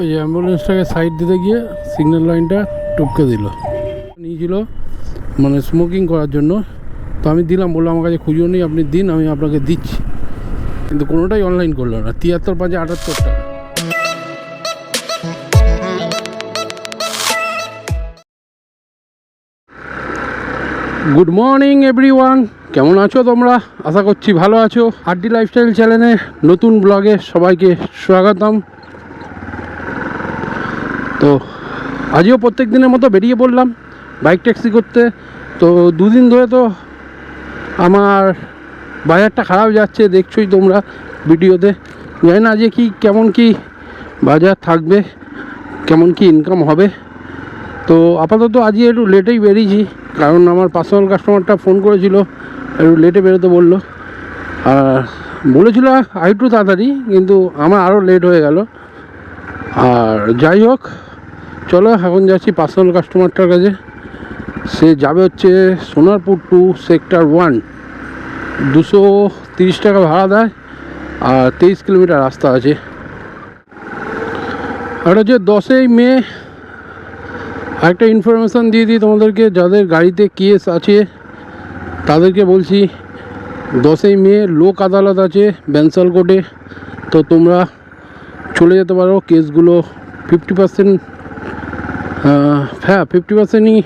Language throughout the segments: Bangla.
ওই অ্যাম্বুলেন্সটাকে সাইড দিতে গিয়ে সিগন্যাল লাইনটা টপকে দিল। নিয়েছিল মানে স্মোকিং করার জন্য। তো আমি দিলাম বলল আমার কাছে খুঁজো নেই, আপনি দিন, আমি আপনাকে দিচ্ছি। কিন্তু কোনোটাই অনলাইন করল না, তিয়াত্তর পাঁচে আটাত্তর টাকা। গুড মর্নিং এভরিওয়ান কেমন আছো তোমরা? আশা করছি ভালো আছো। আরডি লাইফস্টাইল চ্যানেলে নতুন ব্লগে সবাইকে স্বাগতম। তো আজও প্রত্যেক দিনের মতো বেরিয়ে পড়লাম বাইক ট্যাক্সি করতে। তো দুদিন ধরে তো আমার বাজারটা খারাপ যাচ্ছে, দেখছোই তোমরা ভিডিওতে। জানি না আজকে কি, কেমন কি বাজার থাকবে, কেমন কি ইনকাম হবে। তো আপাতত আজকে একটু লেটেই বেরিয়েছি, কারণ আমার পার্সোনাল কাস্টমারটা ফোন করেছিল। একটু লেটে বেরোতে বলল। আর বলেছিল একটু তাড়াতাড়ি, কিন্তু আমার আরও লেট হয়ে গেল। আর যাই হোক, চলো এখন যাচ্ছি পার্সোনাল কাস্টমারটার কাছে। সে যাবে হচ্ছে সোনারপুর টু সেক্টর ওয়ান দুশো তিরিশ টাকা ভাড়া দেয়, আর তেইশ কিলোমিটার রাস্তা আছে। আর হচ্ছে দশই মে একটা ইনফরমেশান দিয়ে দিই তোমাদেরকে, যাদের গাড়িতে কেস আছে তাদেরকে বলছি, দশই মে লোক আদালত আছে ব্যানসাল কোর্টে, তো তোমরা চলে যেতে পারো। কেসগুলো ফিফটি পার্সেন্ট হ্যাঁ ফিফটি পার্সেন্টই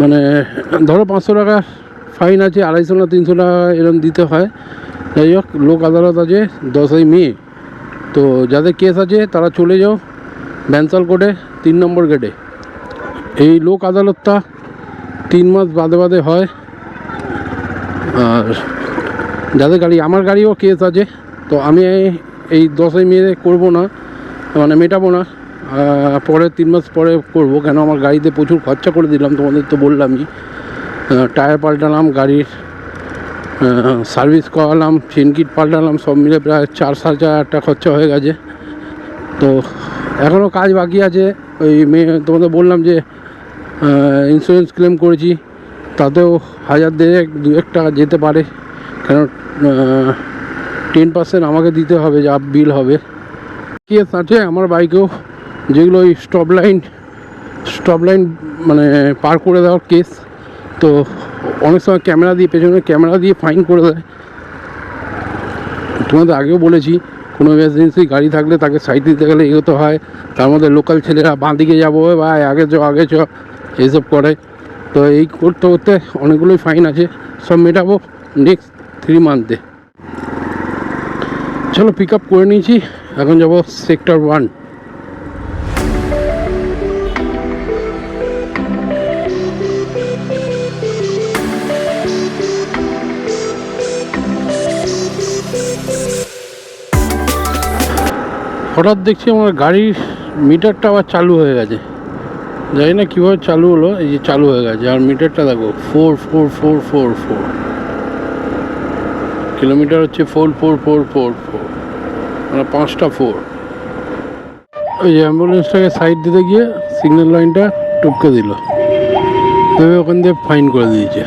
মানে ধরো পাঁচশো টাকা ফাইন আছে, আড়াইশো না তিনশো টাকা এরকম দিতে হয়। যাই হোক, লোক আদালত আছে দশই মে। তো যাদের কেস আছে, তারা চলে যাও ব্যানসাল কোর্টে, তিন নম্বর গেটে। এই লোক আদালতটা তিন মাস বাদে বাদে হয়। আর যাদের গাড়ি, আমার গাড়িও কেস আছে, তো আমি এই দশই মে করব না মানে মেটাবো না পরে তিন মাস পরে করব, কেন আমার গাড়িতে প্রচুর খরচা করে দিলাম, তোমাদের তো বললামই টায়ার পাল্টালাম, গাড়ির সার্ভিস করালাম কিট পাল্টালাম, সব মিলে প্রায় চার সাড়ে চার হাজার টাকা খরচা হয়ে গেছে। তো এখনও কাজ বাকি আছে, ওই মেয়ে তোমাদের বললাম যে ইন্স্যুরেন্স ক্লেম করেছি তাতেও হাজার দেড়েক দু এক টাকা যেতে পারে। কেন টেন পার্সেন্ট আমাকে দিতে হবে, যা বিল হবে। কেস আছে আমার বাইকেও যেগুলো ওই স্টপ লাইন স্টপ লাইন মানে পার করে দেওয়ার কেস তো, অনেক সময় ক্যামেরা দিয়ে পেছনে ক্যামেরা দিয়ে ফাইন করে দেয়। তোমাদের আগেও বলেছি, কোনো এমার্জেন্সি গাড়ি থাকলে তাকে সাইড দিতে গেলে এগোতে হয়। তার মধ্যে লোকাল ছেলেরা বাঁ দিকে যাব "এ ভাই, আগে চ আগে চ, এইসব করে। তো এই করতে করতে অনেকগুলোই ফাইন আছে, সব মেটাবো নেক্সট থ্রি মান্থে চলো পিক আপ করে নিয়েছি, এখন যাব সেক্টর ওয়ান হঠাৎ দেখছি আমার গাড়ির মিটারটা আবার চালু হয়ে গেছে। জানি না কীভাবে চালু হলো, এই যে চালু হয়ে গেছে। আর মিটারটা দেখো four four four four four kilometre হচ্ছে four four four four four মানে পাঁচটা ফোর ওই অ্যাম্বুলেন্সটাকে সাইড দিতে গিয়ে সিগন্যাল লাইনটা টুপকে দিল। তবে ওখান দিয়ে ফাইন করে দিয়েছে।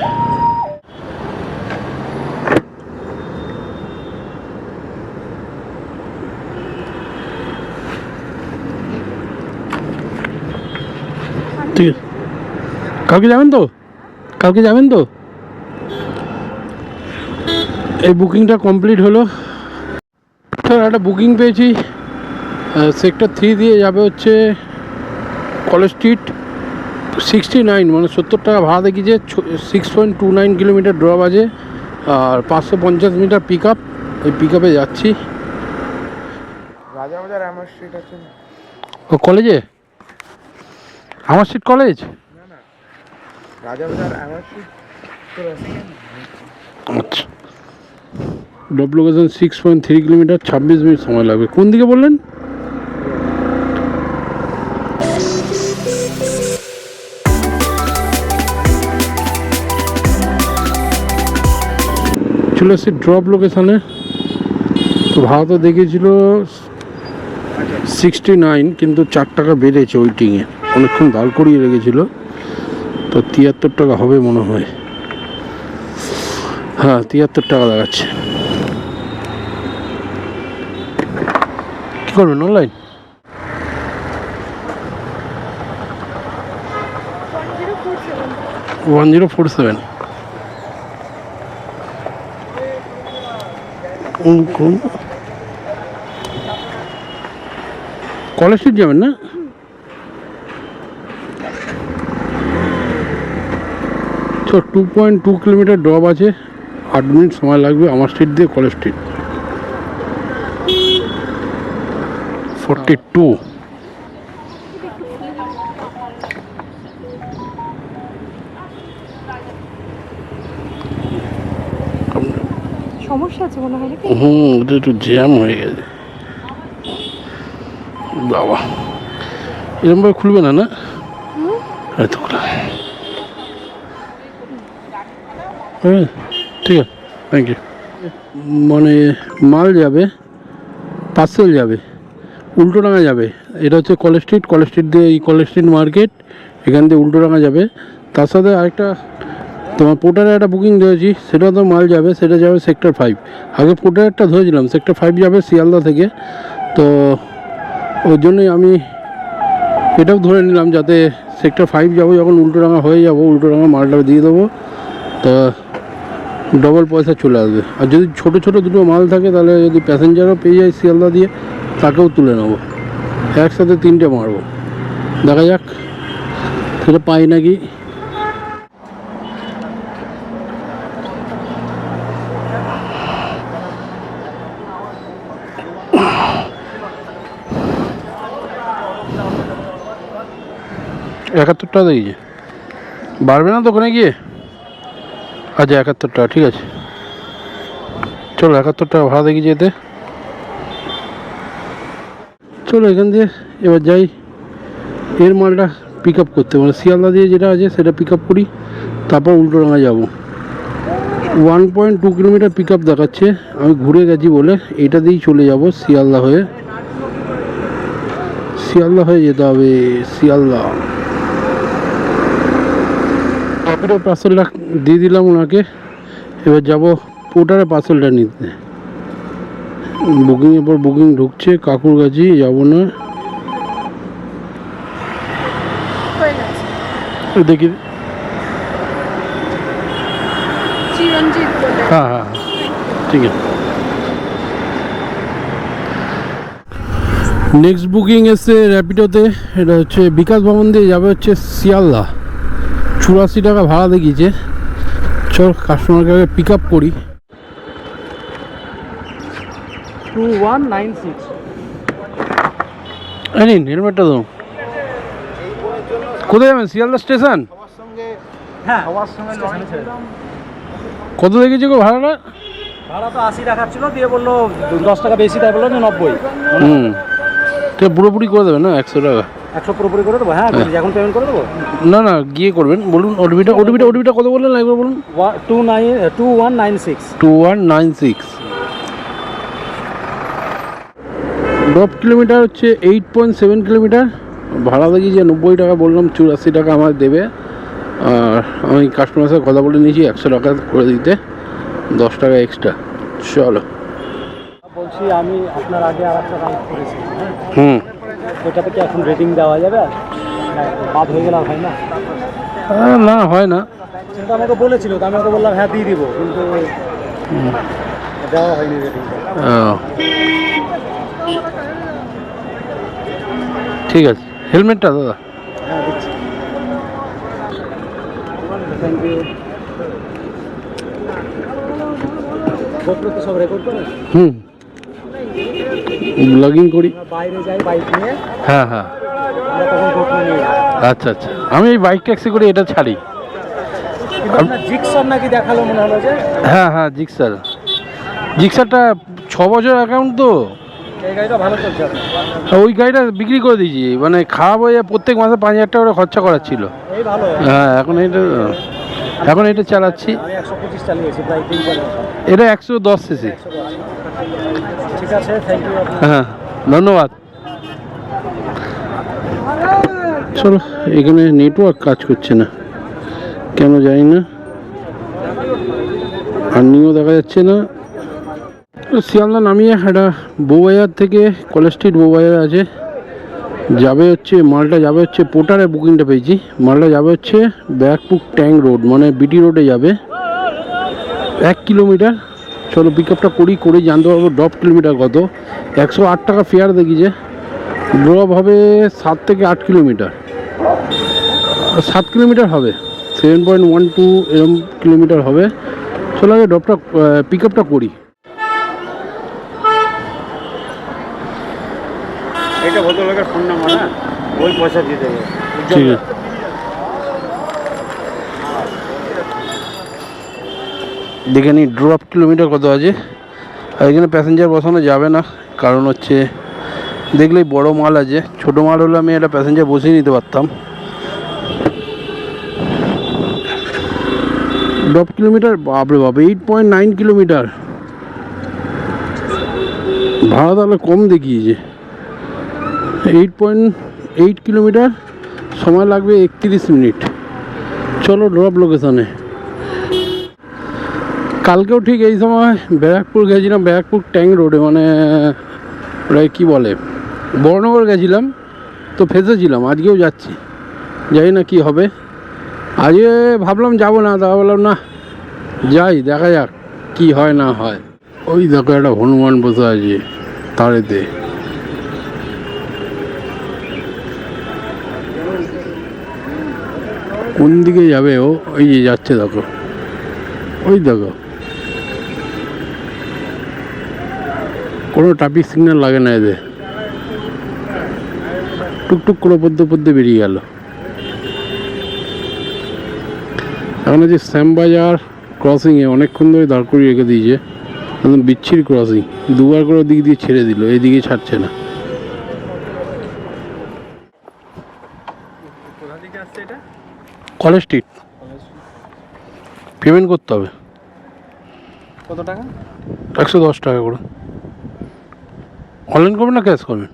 কালকে যাবেন তো? কালকে যাবেন তো? এই বুকিংটা কমপ্লিট হলো। স্যার একটা বুকিং পেয়েছি। সেক্টর থ্রি দিয়ে যাবে হচ্ছে কলেজ স্ট্রিট সিক্সটি নাইন মানে সত্তর টাকা ভাড়া দেখিয়েছে। Six point two nine kilometre drop আছে আর পাঁচশো পঞ্চাশ মিটার পিক আপ ওই পিক আপে যাচ্ছি আমার স্ট্রিট আছে। ও কলেজে আমার সিট কলেজ রাজাবাজার আচ্ছা। Drop location six point three kilometre ছাব্বিশ মিনিট সময় লাগবে। কোন দিকে বললেন? চলে এসেছি ড্রপ লোকেশানে তো ভাড়া তো দেখিয়েছিল সিক্সটি নাইন কিন্তু চার টাকা বেড়েছে ওয়েটিংয়ে অনেকক্ষণ দাঁড় করিয়ে রেখেছিল। তো তিয়াত্তর টাকা হবে মনে হয়। হ্যাঁ তিয়াত্তর টাকা দেখাচ্ছে করবেন online one zero four seven college street যাবেন না? তো two point two kilometre drop আছে। আট মিনিট সময় লাগবে আমার স্ট্রিট দিয়ে কলেজ স্ট্রিট ফোরটি টু সমস্যা আছে মনে হয় হুম একটু জ্যাম হয়ে গেছে। বাবা। এরকমভাবে খুলবে না না? হ্যাঁ ঠিক আছে। থ্যাংক ইউ মানে মাল যাবে পার্সেল যাবে উল্টোডাঙা যাবে। এটা হচ্ছে কলেজ স্ট্রিট কলেজ স্ট্রিট দিয়ে এই কলেজ স্ট্রিট মার্কেট এখান দিয়ে উল্টোডাঙা যাবে। তার সাথে আরেকটা, তোমার পোর্টারে একটা বুকিং দিয়েছি সেটা তো মাল যাবে, সেটা যাবে সেক্টর ফাইভ আগে পোর্টারেরটা ধরেছিলাম সেক্টর ফাইভ যাবে শিয়ালদা থেকে। তো ওই জন্যই আমি এটাও ধরে নিলাম, যাতে সেক্টর ফাইভ যাব, যখন উল্টোডাঙা হয়ে যাব উল্টোডাঙা মালটা দিয়ে দেবো। তা ডবল পয়সা চলে আসবে। আর যদি ছোট ছোট দুটো মাল থাকে, তাহলে যদি প্যাসেঞ্জারও পেয়ে যায় শিয়ালদা দিয়ে, তাকেও তুলে নেব। একসাথে তিনটে মারবো। দেখা যাক। সেটা পাই নাকি। একাত্তর টাকা দেখেছি বাড়বে না তো ওখানে গিয়ে? আচ্ছা একাত্তর টাকা ঠিক আছে। চলো একাত্তর টাকা ভাড়া দেখি যেতে। চলো এখান দিয়ে, এবার যাই। এর মালটা পিক আপ করতে মানে শিয়ালদা দিয়ে যেটা আছে সেটা পিক আপ করি, তারপর উল্টোডাঙা যাব। One point two kilometre pick up দেখাচ্ছে, আমি ঘুরে গেছি বলে, এটা দিয়েই চলে যাব শিয়ালদা হয়ে। শিয়ালদা হয়ে যেতে হবে, শিয়ালদা। পকেটের পার্সেলটা দিয়ে দিলাম ওনাকে। এবার যাব পোর্টারে পার্সেলটা নিতে। বুকিংয়ের পর বুকিং ঢুকছে কাকুর কাছে যাব না। দেখি। চিরঞ্জিত হ্যাঁ হ্যাঁ ঠিক আছে। নেক্সট বুকিং এসছে র্যাপিডোতে এটা হচ্ছে বিকাশ ভবন দিয়ে যাবে হচ্ছে শিয়ালদা। চুরাশি টাকা ভাড়া দেখিয়েছে। চল কাস্টমারকে আগে পিক আপ করি। টু ওয়ান নাইন সিক্স এই নিন হেলমেটটা দাও। কোথায় যাবেন? শিয়ালদা স্টেশন হ্যাঁ সঙ্গে স্টেশনে। কত দেখেছি গো ভাড়াটা? ভাড়া তো আশি দেখাচ্ছিল দিয়ে বলল দশ টাকা বেশি তাই বলল যে নব্বই। হুম। পুরোপুরি করে দেবেন না? একশো টাকা। একশো পুরোপুরি করে দেবো? হ্যাঁ এখন পেমেন্ট করে দেবো? না না গিয়ে করবেন। বলুন ওটিপিটা ওটিপিটা ওটিপিটা কত বললেন? একবার বলুন। Two nine two one nine six two one nine six drop kilometre হচ্ছে এইট পয়েন্ট সেভেন কিলোমিটার। ভাড়া দেখি যে নব্বই টাকা বললাম চুরাশি টাকা আমার দেবে। আর আমি কাস্টমারের সাথে কথা বলে নিয়েছি একশো টাকা করে দিতে। দশ টাকা এক্সট্রা চলো। বলছি আমি আপনার আগে আর একটা করেছি। হ্যাঁ হুম। ওটা থেকে এখন রেটিং দেওয়া যাবে? হ্যাঁ, বাদ হয়ে গেলে হয় না? না হয় না। সেটা আমাকে বলেছিল তো আমি ওকে বললাম হ্যাঁ দিয়ে দিব। কিন্তু দেওয়া হয়নি রেটিংটা ঠিক আছে। হেলমেটটা দাদা? হ্যাঁ দিচ্ছি। থ্যাংক ইউ গোপ্রো তো সব রেকর্ড করে হুম। ব্লগিং করি? বাইরে যাই বাইক নিয়ে। হ্যাঁ হ্যাঁ। আচ্ছা আচ্ছা। আমি এই বাইক ট্যাক্সি করে এটা ছাড়ি। আপনার নাকি দেখাল মনে হলো যে? হ্যাঁ হ্যাঁ জিক্সার জিক্সারটা ছ বছর অ্যাকাউন্ট তো। আর ওই গাড়িটা বিক্রি করে দিয়েছি। মানে খারাপ হয়ে প্রত্যেক মাসে পাঁচ হাজার টাকা করে খরচা করার ছিল। হ্যাঁ এখন এটা এখন এটা চালাচ্ছি। এটা একশো দশ সিসি ঠিক আছে থ্যাংক ইউ হ্যাঁ ধন্যবাদ। চলো, এখানে নেটওয়ার্ক কাজ করছে না। কেন জানি না। আর্নিংও দেখা যাচ্ছে না। শিয়ালদা নামিয়ে একটা বউবাজার থেকে কলেজ স্ট্রিট বউবাজার আছে। যাবে হচ্ছে, মালটা যাবে হচ্ছে পোটারে বুকিংটা পেয়েছি। মালটা যাবে হচ্ছে ব্যাকপুক ট্যাং রোড মানে বিটি রোডে যাবে। এক কিলোমিটার চলো পিক আপটা করি করি জানতে পারব ড্রপ কিলোমিটার কত। একশো আট টাকা ফেয়ার দেখি যে। ড্রপ হবে সাত থেকে আট কিলোমিটার সাত কিলোমিটার হবে। সেভেন পয়েন্ট ওয়ান টু এরম কিলোমিটার হবে। চলো আগে ড্রপটা পিক আপটা করি। এটা ভদ্রলোকের ফোন নাম্বার না ওই পয়সা দিয়ে দেবে। ঠিক আছে। দেখে নিই ড্রপ কিলোমিটার কত আছে? আর এখানে প্যাসেঞ্জার বসানো যাবে না, কারণ হচ্ছে দেখলেই বড় মাল আছে। ছোট মাল হলে আমি একটা প্যাসেঞ্জার বসিয়ে নিতে পারতাম। ড্রপ কিলোমিটার বাপরে বাপ এইট পয়েন্ট নাইন কিলোমিটার ভাড়া তাহলে কম দেখিয়েছে। এইট পয়েন্ট এইট কিলোমিটার সময় লাগবে একত্রিশ মিনিট। চলো ড্রপ লোকেশনে কালকেও ঠিক এই সময় ব্যারাকপুর গেছিলাম, ব্যারাকপুর ট্যাঙ্ক রোডে মানে ওটা কী বলে, বড়নগর গেছিলাম, তো ফেসেছিলাম, আজকেও যাচ্ছি। যাই না কি হবে। আজকে ভাবলাম যাব না তা বললাম, না, যাই, দেখা যাক কি হয় না হয়। ওই দেখো, একটা হনুমান বসে আছে তারেতে। কোন দিকে যাবে ও? ওই যে যাচ্ছে, দেখো। ওই দেখো। কোনো ট্রাফিক সিগন্যাল লাগে না এদের। টুকটুক করে পদ্মে পদ্মে বেরিয়ে গেল। এখন হচ্ছে শ্যামবাজার ক্রসিংয়ে অনেকক্ষণ ধরে দাঁড় করিয়ে রেখে দিয়েছে। একদম বিচ্ছির ক্রসিং দুবার করে দিক দিয়ে ছেড়ে দিল এইদিকে ছাড়ছে না। কলেজ স্ট্রিট পেমেন্ট করতে হবে। কত টাকা? একশো দশ টাকা করে। অনলাইন করবেন না ক্যাশ করবেন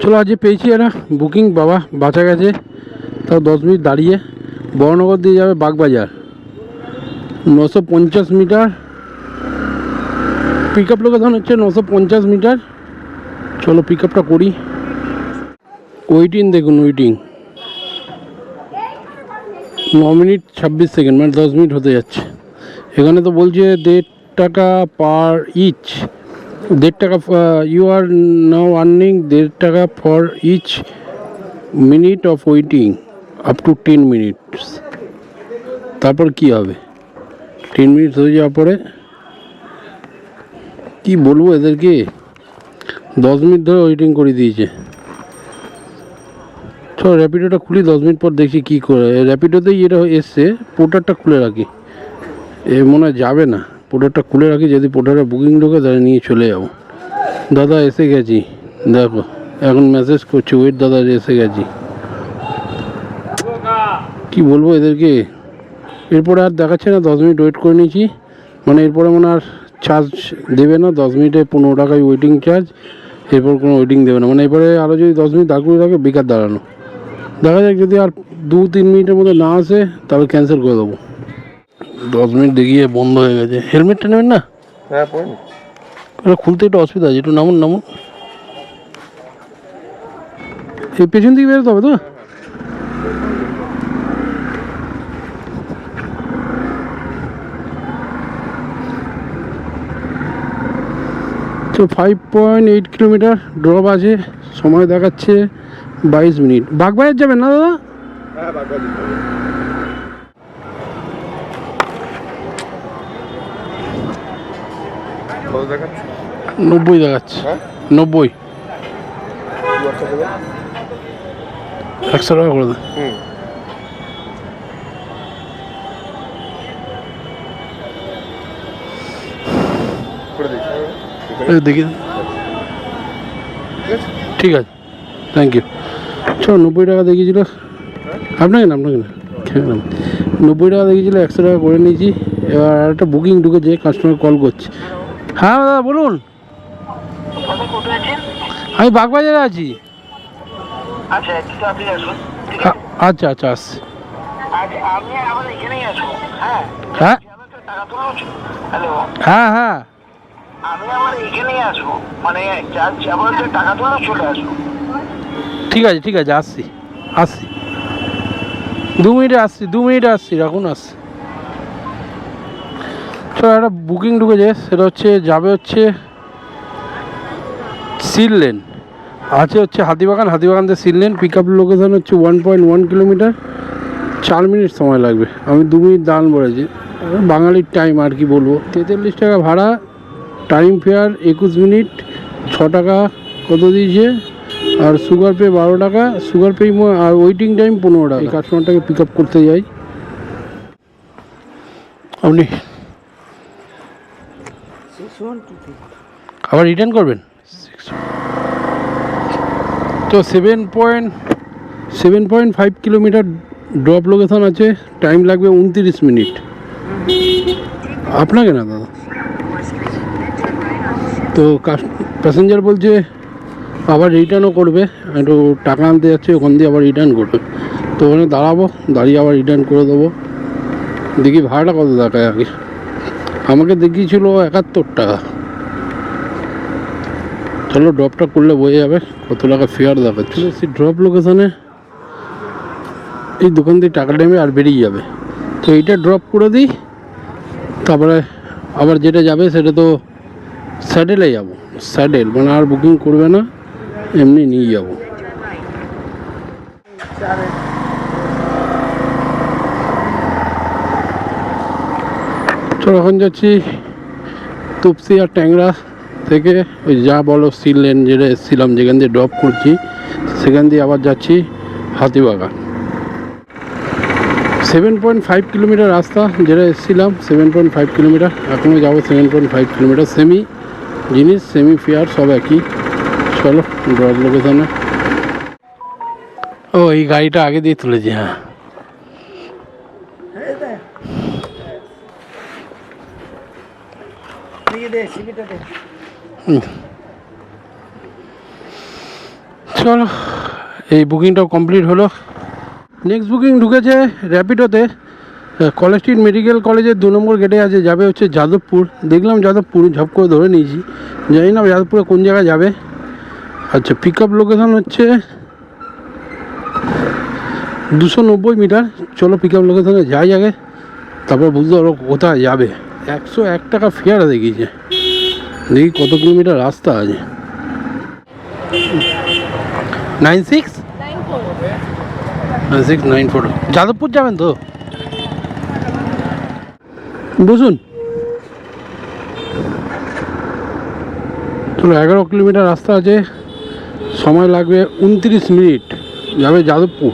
চলো আজকে পেয়েছি এরা বুকিং, বাবা বাঁচা গেছে। তাও দশ মিনিট দাঁড়িয়ে। বড়নগর দিয়ে যাবে বাগবাজার। নশো পঞ্চাশ মিটার। পিক আপ লোকেশন হচ্ছে নশো পঞ্চাশ মিটার। চলো পিক আপটা করি। ওয়েটিং দেখুন ওয়েটিং ন মিনিট ছাব্বিশ সেকেন্ড মানে দশ মিনিট হতে যাচ্ছে। এখানে তো বলছে দেড় টাকা পার ইচ দেড় টাকা ইউ আর নাও আর্নিং দেড় টাকা for each minute of waiting up to ten minutes তারপর কি হবে? টেন মিনিটস হয়ে যাওয়ার পরে কি বলব এদেরকে? দশ মিনিট ধরে ওয়েটিং করে দিয়েছে। চলো র্যাপিডোটা খুলি, দশ মিনিট পর দেখি কী করে। র্যাপিডোতেই এটা এসছে, পোর্টারটা খুলে রাখি। এ মনে হয় যাবে না। পোর্টারটা খুলে রাখি, যদি পোর্টারে বুকিং ঢোকে তাহলে নিয়ে চলে যাব। দাদা, এসে গেছি। দেখো, এখন মেসেজ করছি ওয়েট দাদা, এসে গেছি। কি বলব এদেরকে? এরপরে আর দেখাচ্ছে না, দশ মিনিট ওয়েট করে নিয়েছি। মানে এরপরে মনে আর চার্জ দেবে না, দশ মিনিটে পনেরো টাকায় ওয়েটিং চার্জ এরপর কোনো ওয়েটিং দেবে না। মানে এরপরে আরও যদি দশ মিনিট দাঁড় করে থাকে, বেকার দাঁড়ানো। দেখা যাক, যদি আর দু তিন মিনিটের মধ্যে না আসে, তাহলে ক্যান্সেল করে দেবো। দশ মিনিট দেখিয়ে বন্ধ হয়ে গেছে। হেলমেটটা নেবেন না? হ্যাঁ পড়ুন খুলতে একটু অসুবিধা আছে একটু নামুন নামুন। এই পেছন দিকে বেরোতে হবে তো? তো five point eight kilometre drop আছে সময় দেখাচ্ছে বাইশ মিনিট। বাগবাজার যাবেন না দাদা? হ্যাঁ কত দেখাচ্ছে? নব্বই দেখাচ্ছে। হ্যাঁ? নব্বই। একশো টাকা করে দেন হুম। দেখি। ঠিক আছে। থ্যাংক ইউ চলো নব্বই টাকা দেখিয়েছিল। আপনাকে না আপনাকে না। নব্বই টাকা দেখিয়েছিল একশো টাকা করে নিয়েছি। এবার একটা বুকিং ঢুকেছে কাস্টমার কল করছে। হ্যাঁ দাদা বলুন। আমি বাগবাজারে আছি। আচ্ছা আচ্ছা আচ্ছা আসছি। হ্যাঁ? হ্যাঁ? হ্যাঁ হ্যাঁ। আমি আমার এখানেই আসব মানে চার্জ আবার টাকা তুলে চলে আসব। ঠিক আছে ঠিক আছে আসছি আসছি। দু মিনিটে আসছি দু মিনিটে আসছি রাখুন আসছি। চলো একটা বুকিং ঢুকেছে, সেটা হচ্ছে, যাবে হচ্ছে সিল লেন আছে হচ্ছে হাতিবাগান হাতিবাগান থেকে Seal lane pick up location হচ্ছে ওয়ান পয়েন্ট ওয়ান কিলোমিটার চার মিনিট সময় লাগবে। আমি দু মিনিট দান বলেছি। বাঙালির টাইম আর কি বলব। তেতাল্লিশ টাকা ভাড়া টাইম ফেয়ার একুশ মিনিট, ছ টাকা কত দিয়েছে? আর সুগার পে বারো টাকা সুগার পে আর ওয়েটিং টাইম পনেরো টাকা। এই কাস্টমারটাকে পিক আপ করতে যাই। আপনি আবার রিটার্ন করবেন? তো seven point seven point five kilometre drop location আছে। টাইম লাগবে উনতিরিশ মিনিট আপনাকে না, দাদা? তো প্যাসেঞ্জার বলছে, আবার রিটার্নও করবে। একটু টাকা আনতে যাচ্ছে, ওখান দিয়ে আবার রিটার্ন করবে। তো ওখানে দাঁড়াবো, দাঁড়িয়ে আবার রিটার্ন করে দেবো। দেখি ভাড়াটা কত দেখায় আগে। আমাকে দেখিয়েছিল একাত্তর টাকা। চলো ড্রপটা করলে বোঝা যাবে কত টাকা ফেয়ার দেখাচ্ছে। সেই ড্রপ লোকেশনে এই দোকান দিয়ে টাকা নেবে আর বেরিয়ে যাবে। তো এইটা ড্রপ করে দিই, তারপরে আবার যেটা যাবে সেটা তো স্যাডেলে যাব। স্যাডেল মানে আর বুকিং করবে না, এমনি নিয়ে যাব। চলো এখন যাচ্ছি তুপসি আর ট্যাংরা থেকে, ওই যা বলো সিল লেন যেটা এসেছিলাম, যেখান দিয়ে ড্রপ করছি, সেখান দিয়ে আবার যাচ্ছি Hatibagan. Seven point five kilometre রাস্তা যেটা এসেছিলাম সেভেন পয়েন্ট ফাইভ কিলোমিটার, এখনও যাব seven point five kilometre same জিনিস সেমি ফেয়ার সব একই। চলো ড্রপ লোকেশনে ও, এই গাড়িটা আগে দিয়ে তুলেছি হ্যাঁ। চলো, এই বুকিংটাও কমপ্লিট হলো। নেক্সট বুকিং ঢুকেছে র্যাপিডোতে কলেজ স্ট্রিট মেডিকেল কলেজের দু নম্বর গেটে আছে, যাবে হচ্ছে যাদবপুর। দেখলাম যাদবপুর, ঝপ করে ধরে নিয়েছি। জানি না যাদবপুরে কোন জায়গায় যাবে। আচ্ছা পিক আপ লোকেশন হচ্ছে দুশো নব্বই মিটার। চলো পিক আপ লোকেশনে যাই আগে, তারপর বুঝতে পারব কোথায় যাবে। একশো এক টাকা ফেয়ার দেখিয়েছে। দেখি কত কিলোমিটার রাস্তা আছে। Nine six? Nine six, nine four. Jadavpur যাবেন তো? বসুন। চলো, এগারো কিলোমিটার রাস্তা আছে। সময় লাগবে উনত্রিশ মিনিট। যাবে যাদবপুর।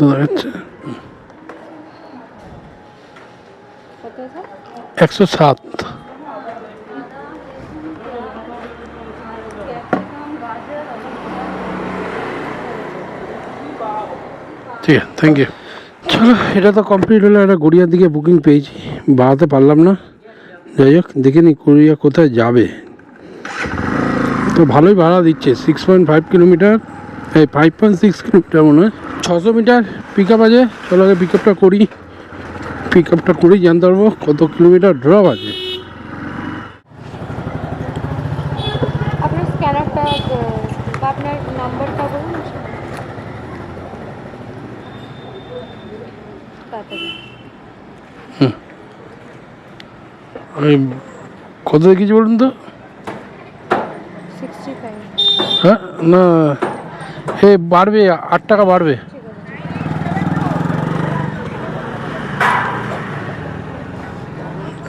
দাঁড়াচ্ছে একশো সাত। ঠিক আছে থ্যাংক ইউ চলো, এটা তো কমপ্লিট হলো, একটা গড়িয়ার দিকে বুকিং পেয়েছি। বাড়াতে পারলাম না। যাই হোক, দেখে নি গড়িয়া কোথায় যাবে। তো ভালোই ভাড়া দিচ্ছে সিক্স পয়েন্ট ফাইভ কিলোমিটার এই ফাইভ পয়েন্ট সিক্স কিলোমিটার মনে হয়। ছশো মিটার পিক আপ আছে। চলো আগে পিক আপটা করি। পিক আপটা করেই জানতে পারব কত কিলোমিটার ড্রপ আছে। কত দেখেছি বলুন তো? হ্যাঁ না এ বাড়বে আট টাকা বাড়বে ঠিক আছে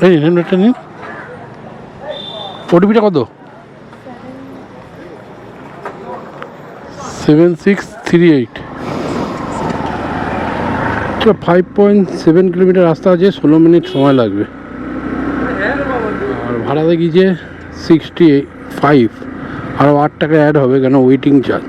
এই এটা নিন। ওটিপিটা কত? Seven six three eight. Five point seven kilometre রাস্তা আছে, ষোলো মিনিট সময় লাগবে। আর ভাড়া দেখিয়েছে সিক্সটি ফাইভ। আরও আট টাকা অ্যাড হবে কেন waiting charge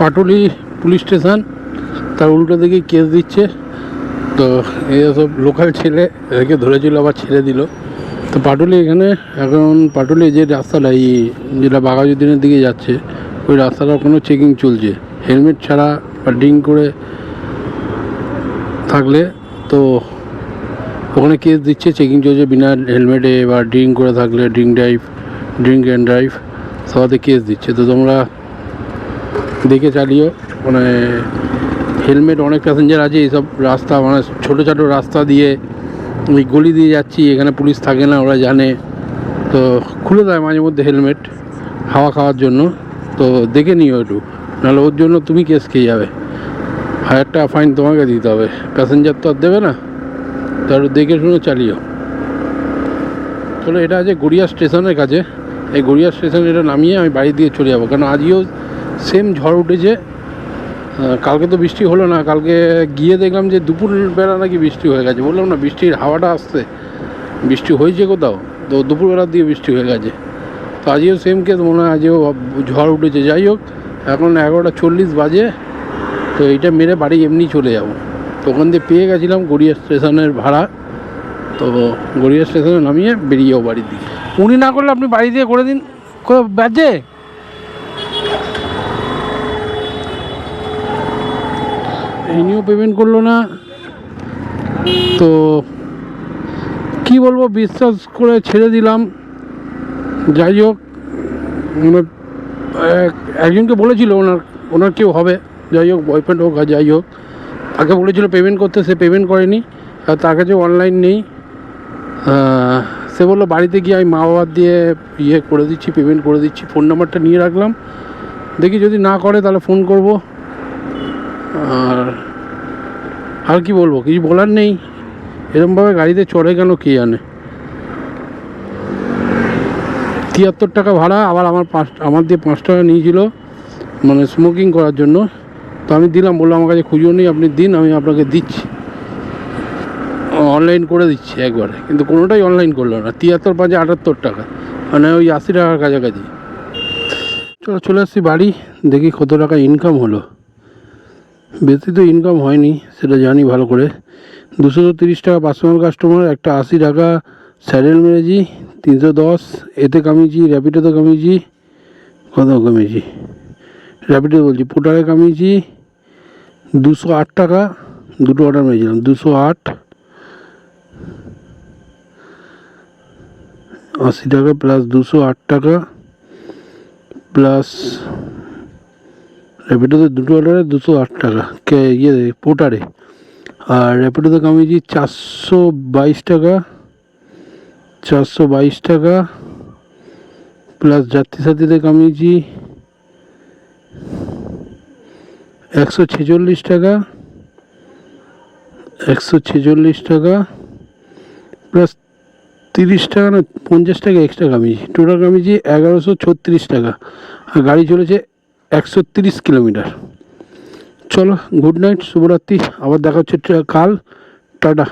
Patuli police station, তার উল্টো দিকে কেস দিচ্ছে। তো সব লোকাল ছেলে, এদেরকে ধরেছিল, আবার ছেড়ে দিল। তো পাটুলি এখানে, এখন পাটুলি যে রাস্তাটা, এই যেটা বাঘাযুদ্দিনের দিকে যাচ্ছে, ওই রাস্তাটা কোনো চেকিং চলছে। হেলমেট ছাড়া বা ড্রিঙ্ক করে থাকলে তো ওখানে কেস দিচ্ছে, চেকিং চলছে বিনা হেলমেটে, বা ড্রিঙ্ক করে থাকলে drink drive drink and drive সবাতে case দিচ্ছে। তো তোমরা দেখে চালিও মানে হেলমেট অনেক প্যাসেঞ্জার আছে, এইসব রাস্তা মানে ছোটো ছোটো রাস্তা দিয়ে ওই গলি দিয়ে যাচ্ছি, এখানে পুলিশ থাকে না, ওরা জানে। তো খুলে দেয় মাঝে মধ্যে হেলমেট হাওয়া খাওয়ার জন্য। তো দেখে নিও একটু, নাহলে ওর জন্য তুমি কেস খেয়ে যাবে। হাজার টাকা ফাইন তোমাকে দিতে হবে। প্যাসেঞ্জার তো আর দেবে না। তো একটু দেখে শুনে চালিও। চলো এটা আছে গড়িয়া স্টেশনের কাছে। এই গড়িয়া স্টেশন এটা নামিয়ে আমি বাড়ি দিয়ে চলে যাব। কারণ আজকেও সেম ঝড় উঠেছে। কালকে তো বৃষ্টি হলো না, কালকে গিয়ে দেখলাম যে দুপুর বেলা নাকি বৃষ্টি হয়ে গেছে। বললাম না, বৃষ্টির হাওয়াটা আসছে। বৃষ্টি হয়েছে কোথাও? তো দুপুরবেলার দিয়ে বৃষ্টি হয়ে গেছে। তো আজকেও সেম কেস মনে হয় আজও ঝড় উঠেছে। যাই হোক, এখন এগারোটা চল্লিশ বাজে। তো এইটা মেরে বাড়ি এমনি চলে যাব। তো ওখান দিয়ে পেয়ে গেছিলাম গড়িয়া স্টেশনের ভাড়া। তো গড়িয়া স্টেশনে নামিয়ে বেরিয়ে যাব বাড়ির দিকে। উনি না করলে আপনি বাড়ি দিয়ে করে দিন। বাজে? ইনিও পেমেন্ট করল না। তো কি বলব, বিশ্বাস করে ছেড়ে দিলাম। যাই হোক মানে এক- একজনকে বলেছিল ওনার ওনার কেউ হবে। যাই হোক বয়ফ্রেন্ড হোক আর যাই হোক তাকে বলেছিল পেমেন্ট করতে, সে পেমেন্ট করেনি। আর তার কাছে অনলাইন নেই। সে বলল, বাড়িতে গিয়ে আমি মা বাবার দিয়ে ইয়ে করে দিচ্ছি পেমেন্ট করে দিচ্ছি। ফোন নাম্বারটা নিয়ে রাখলাম। দেখি যদি না করে, তাহলে ফোন করব। আর আর কি বলব, কিছু বলার নেই। এরমভাবে গাড়িতে চড়ে কেন কে জানে তিয়াত্তর টাকা ভাড়া, আবার আমার পাঁচ, আমার দিয়ে পাঁচ টাকা নিয়েছিল মানে স্মোকিং করার জন্য। তো আমি দিলাম বললাম আমার কাছে খুঁজো নেই, আপনি দিন, আমি আপনাকে দিচ্ছি। অনলাইন করে দিচ্ছি একবারে, কিন্তু কোনোটাই অনলাইন করল না। তিয়াত্তর পাঁচে আটাত্তর টাকা মানে ওই আশি টাকার কাছাকাছি। চলো, চলে আসছি বাড়ি, দেখি কত টাকা ইনকাম হলো। বেশি তো ইনকাম হয়নি, সেটা জানি ভালো করে। দুশো তিরিশ টাকা পার্সোনাল কাস্টমার একটা আশি টাকা স্যারেল মেরেছি তিনশো দশ, এতে কামিয়েছি র্যাপিডোতে কামিয়েছি, কত কামিয়েছি? র্যাপিডো বলছি পোটারে কামিয়েছি, দুশো আট টাকা, দুটো অর্ডার মেরেছিলাম, দুশো আট, আশি টাকা প্লাস দুশো আট টাকা প্লাস র্যাপিডোতে দুটো অর্ডারে দুশো আট টাকা। কে ইয়ে পোটারে আর র্যাপিডোতে কামিয়েছি চারশো বাইশ টাকা, চারশো বাইশ টাকা, প্লাস যাত্রী সাথীতে কামিয়েছি একশো ছেচল্লিশ টাকা, একশো ছেচল্লিশ টাকা, প্লাস তিরিশ টাকা না, পঞ্চাশ টাকা এক্সট্রা কামিয়েছি। টোটাল কামিয়েছি এগারোশো ছত্রিশ টাকা। আর গাড়ি চলেছে একশো তিরিশ কিলোমিটার। চলো গুড নাইট শুভরাত্রি। আবার দেখা হচ্ছে কাল। টাটা।